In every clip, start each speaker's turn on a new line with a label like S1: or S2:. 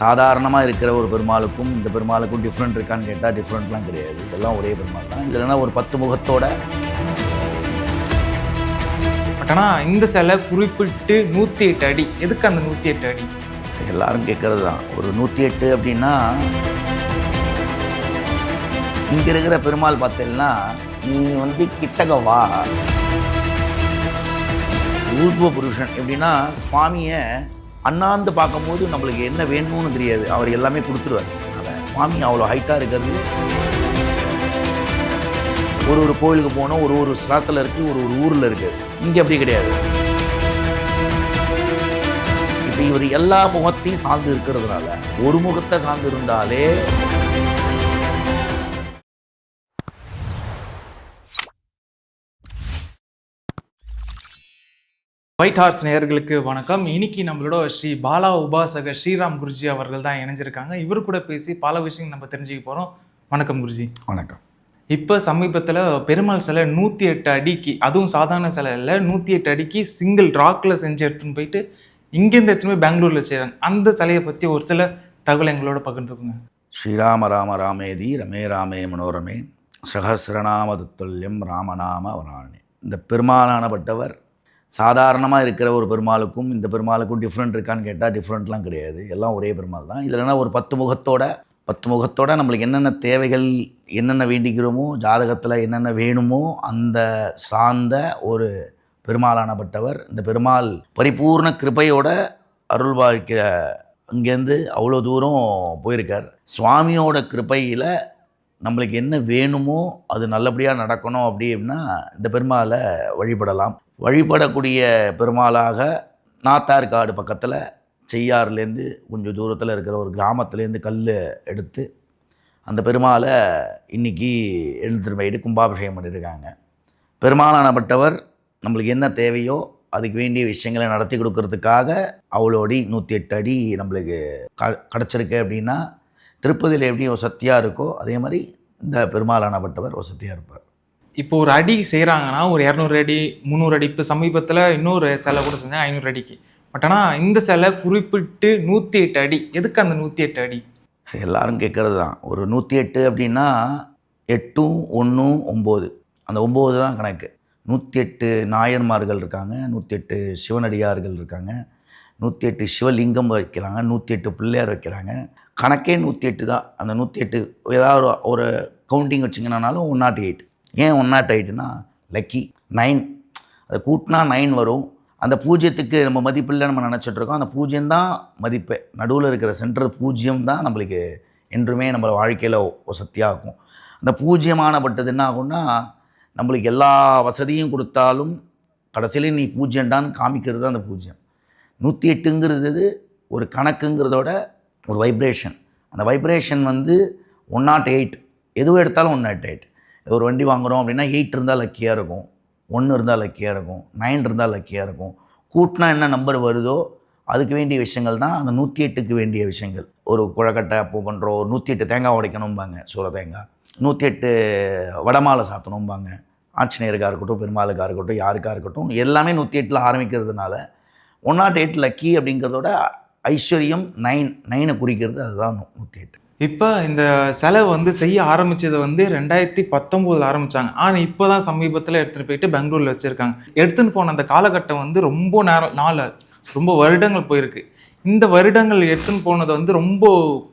S1: சாதாரணமாக இருக்கிற ஒரு பெருமாளுக்கும் இந்த பெருமாளுக்கும் டிஃப்ரெண்ட் இருக்கான்னு கேட்டால் டிஃப்ரெண்ட்லாம் கிடையாது. இதெல்லாம் ஒரே பெருமாள் தான். இல்லைன்னா ஒரு பத்து முகத்தோட
S2: பட் ஆனால் இந்த சிலை குறிப்பிட்டு நூற்றி எட்டு அடி. எதுக்கு அந்த நூற்றி எட்டு அடி?
S1: எல்லாரும் கேட்கறது தான். ஒரு நூற்றி எட்டு அப்படின்னா இங்கே இருக்கிற பெருமாள் பார்த்தீங்கன்னா நீ வந்து கிட்டக வா. ஊர்வ புருஷன் எப்படின்னா சுவாமியை அண்ணாந்து பார்க்கும்போது நம்மளுக்கு என்ன வேணும்னு தெரியாது. அவர் எல்லாமே கொடுத்துருவார். அதனால் சுவாமி அவ்வளோ ஹைட்டாக இருக்கிறது. ஒரு ஒரு கோயிலுக்கு போனோம் ஒரு ஒரு ஸ்தலத்தில் இருக்குது ஒரு ஒரு ஊரில் இருக்குது இங்கே அப்படி கிடையாது. இப்போ இவர் எல்லா முகத்தையும் சார்ந்து இருக்கிறதுனால ஒரு முகத்தை சார்ந்து இருந்தாலே
S2: ஒயிட் ஹார்ஸ் நேயர்களுக்கு வணக்கம். இன்னைக்கு நம்மளோட ஸ்ரீ பாலா உபாசகர் ஸ்ரீராம் குருஜி அவர்கள் தான் இணைஞ்சிருக்காங்க. இவர் கூட பேசி பல விஷயம் நம்ம தெரிஞ்சுக்க போகிறோம் வணக்கம் குருஜி.
S1: வணக்கம்.
S2: இப்போ சமீபத்தில் பெருமாள் சிலை நூற்றி எட்டு அடிக்கு அதுவும் சாதாரண சிலை இல்லை நூற்றி எட்டு அடிக்கு சிங்கிள் ராக்கில் செஞ்சு எடுத்துன்னு போயிட்டு இங்கேருந்து எடுத்துன்னு போய் பெங்களூரில் செய்கிறாங்க அந்த சிலையை பற்றி ஒரு சில தகவல் எங்களோட பகிர்ந்துக்குங்க.
S1: ஸ்ரீராம ராம ராமேதி ரமே ராமே மனோரமே சகசிரநாம துல்லியம் ராமநாம வராணி. இந்த பெருமாளானப்பட்டவர் சாதாரணமாக இருக்கிற ஒரு பெருமாளுக்கும் இந்த பெருமாளுக்கும் டிஃப்ரெண்ட் இருக்கான்னு கேட்டால் டிஃப்ரெண்ட்லாம் கிடையாது. எல்லாம் ஒரே பெருமாள் தான். இதில்னா ஒரு பத்து முகத்தோட பத்து முகத்தோட நம்மளுக்கு என்னென்ன தேவைகள் என்னென்ன வேண்டிக்கிறோமோ ஜாதகத்தில் என்னென்ன வேணுமோ அந்த சார்ந்த ஒரு பெருமாளானப்பட்டவர் இந்த பெருமாள் பரிபூர்ண கிருபையோட அருள் வாழ்க்கிற அங்கேருந்து அவ்வளோ தூரம் போயிருக்கார். சுவாமியோட கிருபையில் நம்மளுக்கு என்ன வேணுமோ அது நல்லபடியாக நடக்கணும் அப்படின்னா இந்த பெருமாளை வழிபடலாம். வழிபடக்கூடிய பெருமாளாக நாத்தார்காடு பக்கத்தில் செய்யாறுலேருந்து கொஞ்சம் தூரத்தில் இருக்கிற ஒரு கிராமத்துலேருந்து கல் எடுத்து அந்த பெருமாளை இன்னைக்கு எழுந்துட்டு போயிட்டு கும்பாபிஷேகம் பண்ணியிருக்காங்க பெருமாளானப்பட்டவர் நம்மளுக்கு என்ன தேவையோ அதுக்கு வேண்டிய விஷயங்களை நடத்தி கொடுக்கறதுக்காக அவ்வளோ அடி நூற்றி எட்டு அடி நம்மளுக்கு க கிடச்சிருக்கு அப்படின்னா திருப்பதியில் எப்படி வசதியாக இருக்கோ அதே மாதிரி இந்த பெருமாளானப்பட்டவர் வசதியாக இருப்பார்.
S2: இப்போ ஒரு அடி செய்கிறாங்கன்னா ஒரு இரநூறு அடி முந்நூறு அடி. இப்போ சமீபத்தில் இன்னொரு சிலை கூட செஞ்சாங்க ஐநூறு அடிக்கு. பட் ஆனால் இந்த சிலை குறிப்பிட்டு நூற்றி எட்டு அடி. எதுக்கு அந்த நூற்றி எட்டு அடி?
S1: எல்லாரும் கேட்குறது தான் ஒரு நூற்றி எட்டு அப்படின்னா எட்டும் ஒன்றும் ஒம்பது. அந்த ஒம்பது தான் கணக்கு. நூற்றி எட்டு நாயன்மார்கள் இருக்காங்க நூற்றி எட்டு சிவனடியார்கள் இருக்காங்க நூற்றி எட்டு சிவலிங்கம் வைக்கிறாங்க நூற்றி எட்டு பிள்ளையார் வைக்கிறாங்க. கணக்கே நூற்றி எட்டு தான். அந்த நூற்றி எட்டு ஏதாவது ஒரு- கவுண்டிங் வச்சிங்கனாலும் ஒன் நாட் எயிட். ஏன் ஒன் நாட் எயிட்னா லக்கி நைன் அதை கூட்டினா நைன் வரும். அந்த பூஜ்ஜியத்துக்கு நம்ம மதிப்பில்லை நம்ம நினச்சிட்ருக்கோம் அந்த பூஜ்ஜியம் தான் மதிப்பு. நடுவில் இருக்கிற சென்டர் பூஜ்ஜியம் தான் நம்மளுக்கு என்றுமே நம்ம வாழ்க்கையில் வசதியாகும் அந்த பூஜ்ஜியமானப்பட்டது என்ன ஆகும்னா நம்மளுக்கு எல்லா வசதியும் கொடுத்தாலும் கடைசியில் நீ பூஜ்யம்டான்னு காமிக்கிறது தான் அந்த பூஜ்யம். நூற்றி எட்டுங்கிறது ஒரு கணக்குங்கிறதோட ஒரு வைப்ரேஷன் அந்த வைப்ரேஷன் வந்து ஒன் நாட் எயிட் எதுவும் எடுத்தாலும் ஒன் நாட் எயிட் ஒரு வண்டி வாங்குகிறோம் அப்படின்னா எயிட் இருந்தால் லக்கியாக இருக்கும். ஒன்று இருந்தால் லக்கியாக இருக்கும். நைன் இருந்தால் லக்கியாக இருக்கும். கூட்டினா என்ன நம்பர் வருதோ அதுக்கு வேண்டிய விஷயங்கள் தான் அந்த நூற்றி எட்டுக்கு வேண்டிய விஷயங்கள். ஒரு குழக்கட்டை அப்போ பண்ணுறோம் ஒரு நூற்றி எட்டு தேங்காய் உடைக்கணும்பாங்க சூற தேங்காய். நூற்றி எட்டு வடமாலை சாத்தணும்பாங்க. ஆஞ்சநேயருக்காக இருக்கட்டும் பெருமாளுக்காக இருக்கட்டும் யாருக்காக இருக்கட்டும் எல்லாமே நூற்றி எட்டில் ஆரம்பிக்கிறதுனால one nought oh eight lucky அப்படிங்கிறதோட ஐஸ்வர்யம் நைன் நைனை குறிக்கிறது அதுதான் நூற்றி எட்டு.
S2: இப்போ இந்த சிலை வந்து செய்ய ஆரம்பித்தது வந்து ரெண்டாயிரத்தி பத்தொம்போதில் ஆரம்பித்தாங்க ஆனால் இப்போ தான் சமீபத்தில் எடுத்துகிட்டு போயிட்டு பெங்களூரில் வச்சுருக்காங்க. எடுத்துன்னு போன அந்த காலகட்டம் வந்து ரொம்ப நேரம் நாள் ரொம்ப வருடங்கள் போயிருக்கு. இந்த வருடங்கள் எடுத்துன்னு போனது வந்து ரொம்ப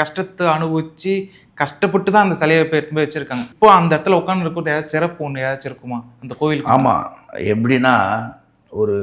S2: கஷ்டத்தை அனுபவித்து கஷ்டப்பட்டு தான் அந்த சிலையை போய் எடுத்துன்னு போய் வச்சுருக்காங்க. இப்போ அந்த இடத்துல உட்காந்து இருக்கிறது ஏதாச்சும் சிறப்பு ஒன்று ஏதாச்சும் இருக்குமா? அந்த கோவில்
S1: ஆமாம் எப்படின்னா ஒரு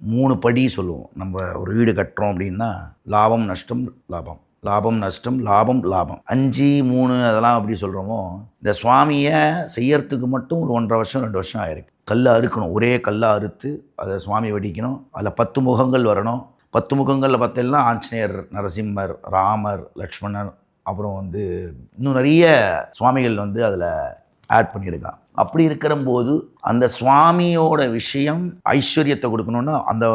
S1: மூணு படி சொல்லுவோம். நம்ம ஒரு வீடு கட்டுறோம் அப்படின்னா லாபம் நஷ்டம் லாபம். லாபம் நஷ்டம் லாபம் லாபம். அஞ்சு மூணு அதெல்லாம் அப்படி சொல்கிறோமோ இந்த சுவாமியை செய்யறதுக்கு மட்டும் ஒரு ஒன்றரை வருஷம் ரெண்டு வருஷம் ஆயிருக்கு. கல்லை அறுக்கணும். ஒரே கல்லை அறுத்து அதை சுவாமி வெடிக்கணும். அதில் பத்து முகங்கள் வரணும். பத்து முகங்களில் பார்த்தீங்கன்னா ஆஞ்சநேயர் நரசிம்மர் ராமர் லக்ஷ்மணர் அப்புறம் வந்து இன்னும் நிறைய சுவாமிகள் வந்து அதில் ஆட் பண்ணியிருக்கான் அப்படி இருக்கிறம்போது அந்த சுவாமியோட விஷயம் ஐஸ்வர்யத்தை கொடுக்கணுன்னா அந்த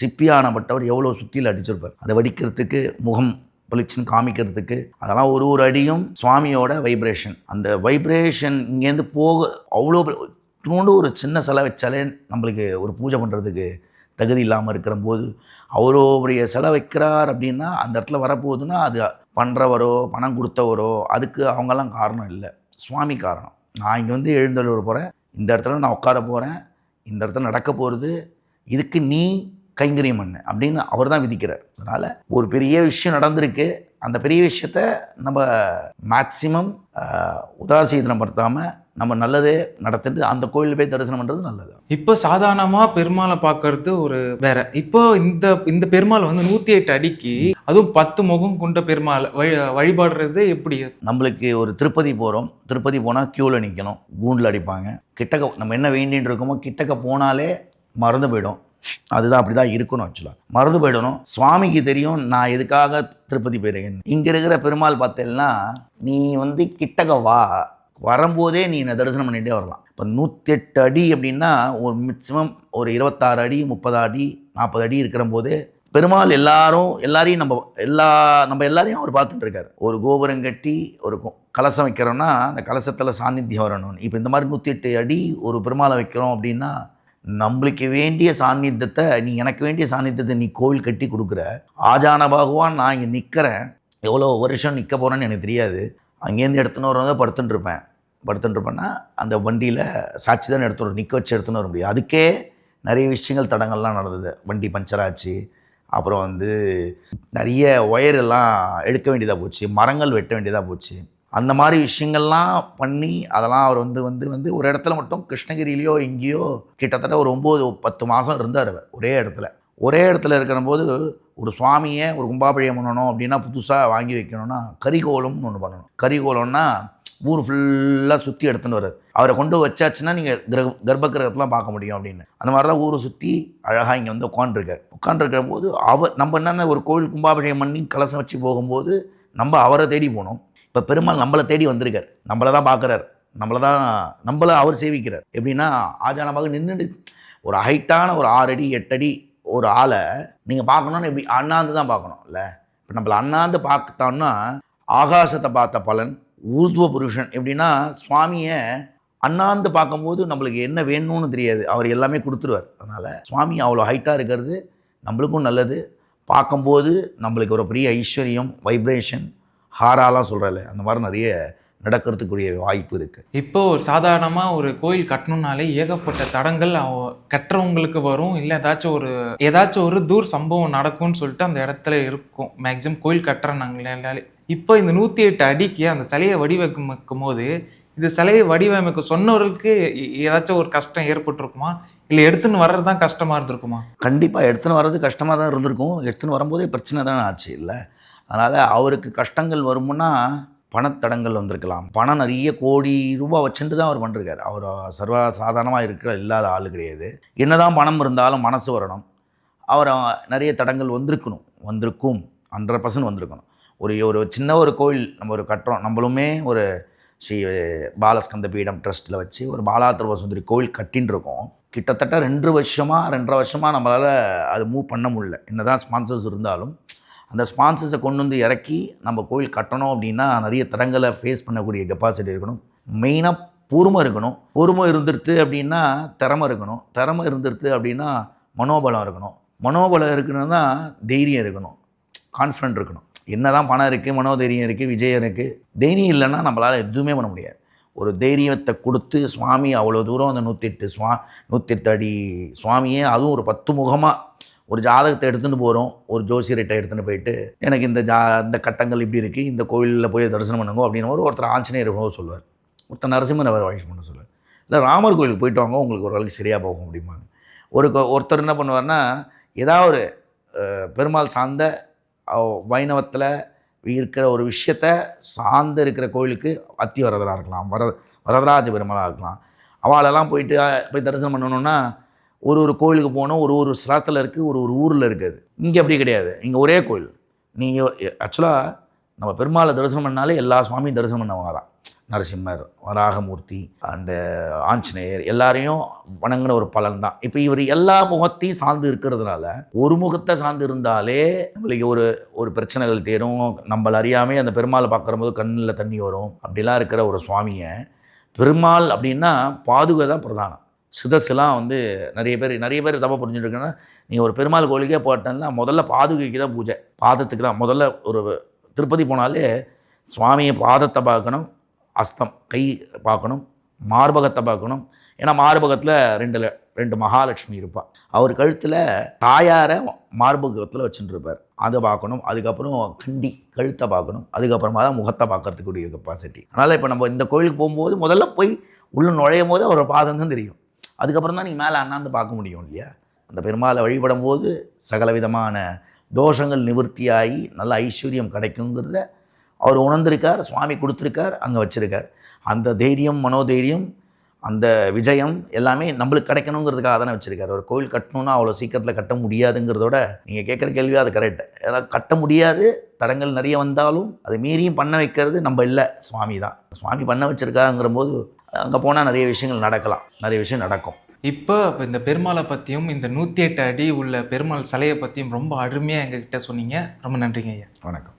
S1: சிப்பியானப்பட்டவர் எவ்வளோ சுத்தியில் அடிச்சிருப்பார். அதை வடிக்கிறதுக்கு முகம் பளிச்சுன்னு காமிக்கிறதுக்கு. அதெல்லாம் ஒரு ஒரு அடியும் சுவாமியோட வைப்ரேஷன் அந்த வைப்ரேஷன் இங்கேருந்து போக அவ்வளோ பெ- இத்தினோண்டு ஒரு சின்ன சிலை வச்சாலே நம்மளுக்கு ஒரு பூஜை பண்ணுறதுக்கு தகுதி இல்லாமல் இருக்கிற போது அவரோடைய செலை வைக்கிறார் அப்படின்னா அந்த இடத்துல வரப்போகுதுன்னா அது பண்ணுறவரோ பணம் கொடுத்தவரோ அதுக்கு அவங்கெல்லாம் காரணம் இல்லை. சுவாமி காரணம். நான் இங்கே வந்து எழுந்தள்ளூர் போகிறேன் இந்த இடத்துல நான் உட்கார போகிறேன் இந்த இடத்துல நடக்க போகிறது இதுக்கு நீ கைங்கரியம் பண்ணு அப்படின்னு அவர் தான் விதிக்கிறார். அதனால் ஒரு பெரிய விஷயம் நடந்திருக்கு. அந்த பெரிய விஷயத்த நம்ம மேக்சிமம் உதாசீதனம் படுத்தாமல் நம்ம நல்லதே நடத்திட்டு அந்த கோயிலில் போய் தரிசனம் பண்ணுறது நல்லது.
S2: இப்போ சாதாரணமா பெருமாளை பார்க்கறது ஒரு வேற. இப்போ இந்த இந்த பெருமாள் வந்து நூத்தி எட்டு அடிக்கு அதுவும் பத்து முகம் கொண்ட பெருமாள் வழி வழிபாடுறது எப்படி?
S1: நம்மளுக்கு ஒரு திருப்பதி போகிறோம் திருப்பதி போனால் க்யூவில் நிற்கணும் கூண்டில் அடிப்பாங்க. கிட்டக்க நம்ம என்ன வேண்டின்னு இருக்கோமோ கிட்டக்க போனாலே மறந்து போயிடும். அதுதான் அப்படி தான் இருக்கணும் ஆக்சுவலாக மறந்து போயிடணும். சுவாமிக்கு தெரியும் நான் எதுக்காக திருப்பதி போயிருக்கேன். இங்கே இருக்கிற பெருமாள் பார்த்தேன்னா நீ வந்து கிட்டக்க வா. வரும்போதே நீ என்னை தரிசனம் பண்ணிகிட்டே வரலாம். இப்போ நூற்றி எட்டு அடி அப்படின்னா ஒரு மேக்ஸிமம் ஒரு இருபத்தாறு அடி முப்பது அடி நாற்பது அடி இருக்கிற போது பெருமாள் எல்லாரும் எல்லாரையும் நம்ம எல்லா நம்ம எல்லாரையும் அவர் பார்த்துட்டு இருக்காரு. ஒரு கோபுரம் கட்டி ஒரு கலசம் வைக்கிறோன்னா அந்த கலசத்தில் சாநித்தியம் வரணும். இப்போ இந்த மாதிரி நூற்றி எட்டு அடி ஒரு பெருமாளை வைக்கிறோம் அப்படின்னா நம்மளுக்கு வேண்டிய சாநித்தியத்தை நீ எனக்கு வேண்டிய சாநித்தியத்தை நீ கோவில் கட்டி கொடுக்குற. ஆஜானபாகவான் நான் இங்கே நிற்கிறேன் எவ்வளோ வருஷம் நிற்க போகிறேன்னு எனக்கு தெரியாது. அங்கேருந்து எடுத்துன்னு வரவங்க படுத்துட்டு இருப்பேன். படுத்துட்டு இருப்பேன்னா அந்த வண்டியில் சாட்சி தான் எடுத்துன்னு வரும். நிற்க வச்சு எடுத்துன்னு வர முடியும் அதுக்கே நிறைய விஷயங்கள் தடங்கள்லாம் நடந்தது. வண்டி பஞ்சர் ஆச்சு. அப்புறம் வந்து நிறைய ஒயர் எல்லாம் எடுக்க வேண்டியதாக போச்சு. மரங்கள் வெட்ட வேண்டியதாக போச்சு. அந்த மாதிரி விஷயங்கள்லாம் பண்ணி அதெல்லாம் அவர் வந்து வந்து வந்து ஒரு இடத்துல மட்டும் கிருஷ்ணகிரியிலையோ எங்கேயோ கிட்டத்தட்ட ஒரு ஒம்பது பத்து மாதம் இருந்தார் அவர் ஒரே இடத்துல. ஒரே இடத்துல இருக்கிற போது ஒரு சுவாமியை ஒரு கும்பாபிஷேகம் பண்ணணும் அப்படின்னா புதுசாக வாங்கி வைக்கணும்னா கரிகோலம்னு ஒன்று பண்ணணும். கரிகோலம்னா ஊர் ஃபுல்லாக சுற்றி எடுத்துன்னு வருது அவரை கொண்டு வச்சாச்சுன்னா நீங்கள் கிர கர்ப்பகிரகத்தெலாம் பார்க்க முடியும் அப்படின்னு. அந்த மாதிரி தான் ஊரை சுற்றி அழகாக இங்கே வந்து உட்காந்துருக்கார் உட்காந்துருக்கிற போது அவர் நம்ம என்னென்ன ஒரு கோவில் கும்பாபிஷேகம் பண்ணி கலசம் வச்சு போகும்போது நம்ம அவரை தேடி போனோம். இப்போ பெருமாள் நம்மளை தேடி வந்திருக்கார். நம்மளை தான் பார்க்குறார். நம்மளை தான் நம்மளை அவர் சேவிக்கிறார். எப்படின்னா ஆஜானமாக நின்றுட்டு ஒரு ஹைட்டான ஒரு ஆறு அடி எட்டடி ஒரு ஆளை நீங்கள் பார்க்கணுன்னு எப்படி அண்ணாந்து தான் பார்க்கணும் இல்லை? இப்போ நம்மளை அண்ணாந்து பார்த்தோம்னா ஆகாசத்தை பார்த்த பலன் ஊர்துவ புருஷன் எப்படின்னா சுவாமியை அண்ணாந்து பார்க்கும்போது நம்மளுக்கு என்ன வேணும்னு தெரியாது. அவர் எல்லாமே கொடுத்துருவார். அதனால் சுவாமி அவ்வளோ ஹைட்டாக இருக்கிறது நம்மளுக்கும் நல்லது. பார்க்கும்போது நம்மளுக்கு ஒரு பெரிய ஐஸ்வர்யம் வைப்ரேஷன் ஹாராலாம் சொல்கிறல அந்த மாதிரி நிறைய நடக்கிறதுக்குரிய வாய்ப்பு இருக்குது
S2: இப்போ ஒரு சாதாரணமா ஒரு கோயில் கட்டணும்னாலே ஏகப்பட்ட தடங்கள் கட்டுறவங்களுக்கு வரும். இல்லை ஏதாச்சும் ஒரு ஏதாச்சும் ஒரு தூர் சம்பவம் நடக்கும்னு சொல்லிட்டு அந்த இடத்துல இருக்கும். மேக்ஸிமம் கோயில் கட்டுறாங்களே இப்போ இந்த நூற்றி எட்டு அடிக்கு அந்த சிலையை வடிவமைக்கும் போது இந்த சிலையை வடிவமைக்க சொன்னவர்களுக்கு ஏதாச்சும் ஒரு கஷ்டம் ஏற்பட்டிருக்குமா? இல்லை எடுத்துன்னு வர்றது தான் கஷ்டமா இருந்திருக்குமா?
S1: கண்டிப்பாக எடுத்துன்னு வர்றது கஷ்டமாக தான் இருந்திருக்கும். எடுத்துன்னு வரும்போதே பிரச்சனை தானே ஆச்சு. இல்லை? அதனால் அவருக்கு கஷ்டங்கள் வருமுன்னா பணத்தடங்கள் வந்திருக்கலாம். பணம் நிறைய கோடி ரூபா வச்சுட்டு தான் அவர் பண்ணிருக்காரு அவர் சர்வ சாதாரணமாக இருக்கிற இல்லாத ஆள் கிடையாது. என்னதான் பணம் இருந்தாலும் மனசு வரணும். அவர் நிறைய தடங்கள் வந்திருக்கணும். வந்திருக்கும். ஹண்ட்ரட் பர்சன்ட் வந்திருக்கணும். ஒரு ஒரு சின்ன ஒரு கோயில் நம்ம ஒரு கட்டுறோம். நம்மளுமே ஒரு ஸ்ரீ பாலஸ்கந்த பீடம் ட்ரஸ்ட்டில் வச்சு ஒரு பாலாத்திருவ சுந்தரி கோயில் கட்டின்னு இருக்கோம். கிட்டத்தட்ட ரெண்டு வருஷமாக ரெண்டரை வருஷமாக நம்மளால் அது மூவ் பண்ண முடியல. என்னதான் ஸ்பான்சர்ஸ் இருந்தாலும் அந்த ஸ்பான்சர்ஸை கொண்டு வந்து இறக்கி நம்ம கோயில் கட்டணும் அப்படின்னா நிறைய தடங்களை ஃபேஸ் பண்ணக்கூடிய கெப்பாசிட்டி இருக்கணும். மெயினாக பொறுமை இருக்கணும். பொறுமை இருந்துருது அப்படின்னா திறமை இருக்கணும். திறமை இருந்துருது அப்படின்னா மனோபலம் இருக்கணும். மனோபலம் இருக்கணும்னா தைரியம் இருக்கணும். கான்ஃபிடென்ட் இருக்கணும். என்ன தான் பணம் இருக்குது மனோதைரியம் இருக்குது விஜயம் இருக்குது தைரியம் இல்லைன்னா நம்மளால் எதுவுமே பண்ண முடியாது. ஒரு தைரியத்தை கொடுத்து சுவாமி அவ்வளோ தூரம் அந்த நூற்றெட்டு சுவா நூற்றெட்டு அடி சுவாமியே அதுவும் ஒரு பத்து முகமாக ஒரு ஜாதகத்தை எடுத்துகிட்டு போகிறோம் ஒரு ஜோசியர்கிட்ட எடுத்துகிட்டு போயிட்டு எனக்கு இந்த ஜா இந்த கட்டங்கள் இப்படி இருக்குது இந்த கோயிலில் போய் தரிசனம் பண்ணுங்க அப்படின்னு ஒரு ஒருத்தர் ஆஞ்சநேயர் போக சொல்லுவார். ஒருத்தர் நரசிம்மன் அவர் வழி பண்ண சொல்லுவார். இல்லை ராமர் கோயிலுக்கு போயிட்டு வாங்க உங்களுக்கு ஓரளவுக்கு சரியாக போகும் அப்படிம்பாங்க. ஒரு ஒருத்தர் என்ன பண்ணுவார்னா ஏதாவது ஒரு பெருமாள் சார்ந்த வைணவத்தில் இருக்கிற ஒரு விஷயத்த சார்ந்து இருக்கிற கோயிலுக்கு அத்தி வரதராக இருக்கலாம் வர வரதராஜ பெருமாளாக இருக்கலாம். அவளெல்லாம் போயிட்டு போய் தரிசனம் பண்ணணுன்னா ஒரு ஒரு கோயிலுக்கு போனோம் ஒரு ஒரு ஸ்லாத்தில் இருக்குது ஒரு ஒரு ஊரில் இருக்குது இங்கே அப்படி கிடையாது. இங்கே ஒரே கோயில். நீங்கள் ஆக்சுவலாக நம்ம பெருமாளை தரிசனம் பண்ணாலே எல்லா சுவாமியும் தரிசனம் பண்ணவங்க தான். நரசிம்மர் வராகமூர்த்தி அண்டு ஆஞ்சநேயர் எல்லாரையும் வணங்கின ஒரு பலன் தான். இப்போ இவர் எல்லா முகத்தையும் சார்ந்து இருக்கிறதுனால ஒரு முகத்தை சார்ந்து இருந்தாலே நம்மளுக்கு ஒரு ஒரு பிரச்சனைகள் தேரும். நம்மள அறியாமே அந்த பெருமாளை பார்க்குற போது கண்ணில் தண்ணி வரும். அப்படிலாம் இருக்கிற ஒரு சுவாமியை பெருமாள் அப்படின்னா பாதுகை தான் பிரதானம். சிதஸ்லாம் வந்து நிறைய பேர் நிறைய பேர் தப்பாக புரிஞ்சுட்டு நீங்கள் ஒரு பெருமாள் கோயிலுக்கே போட்டேன்னா முதல்ல பாதுகைக்கு தான் பூஜை. பாதத்துக்கு தான். முதல்ல ஒரு திருப்பதி போனாலே சுவாமியை பாதத்தை பார்க்கணும் அஸ்தம் கை பார்க்கணும் மார்பகத்தை பார்க்கணும். ஏன்னா மார்பகத்தில் ரெண்டு ல- ரெண்டு மகாலட்சுமி இருப்பாள் அவர் கழுத்தில் தாயாரை மார்பகத்தில் வச்சுட்டுருப்பார் அதை பார்க்கணும். அதுக்கப்புறம் கண்டி கழுத்தை பார்க்கணும். அதுக்கப்புறமா தான் முகத்தை பார்க்கறதுக்குரிய கெப்பாசிட்டி அதனால் இப்போ நம்ம இந்த கோயிலுக்கு போகும்போது முதல்ல போய் உள்ளே நுழையும் போது அவர் பாதம் தான் தெரியும். அதுக்கப்புறம் தான் நீங்கள் மேலே அண்ணாந்து பார்க்க முடியும் இல்லையா? அந்த பெருமாளை வழிபடும் போது சகல விதமான தோஷங்கள் நிவர்த்தியாகி நல்ல ஐஸ்வர்யம் கிடைக்குங்கிறத அவர் உணர்ந்திருக்கார் சுவாமி கொடுத்துருக்கார் அங்கே வச்சுருக்கார். அந்த தைரியம் மனோதைரியம் அந்த விஜயம் எல்லாமே நம்மளுக்கு கிடைக்கணுங்கிறதுக்காக தானே வச்சுருக்காரு. ஒரு கோயில் கட்டணும்னா அவ்வளோ சீக்கிரத்தில் கட்ட முடியாதுங்கிறதோட நீங்கள் கேட்குற கேள்வி அது கரெக்ட் ஏதாவது கட்ட முடியாது தடங்கள் நிறைய வந்தாலும் அதை மீறியும் பண்ண வைக்கிறது நம்ம இல்லை சுவாமி தான் சுவாமி பண்ண வச்சுருக்காங்கிற போது அங்கே போனால் நிறைய விஷயங்கள் நடக்கலாம். நிறைய விஷயம் நடக்கும்.
S2: இப்போ இப்போ இந்த பெருமாளை பற்றியும் இந்த நூற்றி எட்டு அடி உள்ள பெருமாள் சிலையை பற்றியும் ரொம்ப அருமையாக எங்ககிட்ட சொன்னீங்க. ரொம்ப நன்றிங்க ஐயா.
S1: வணக்கம்.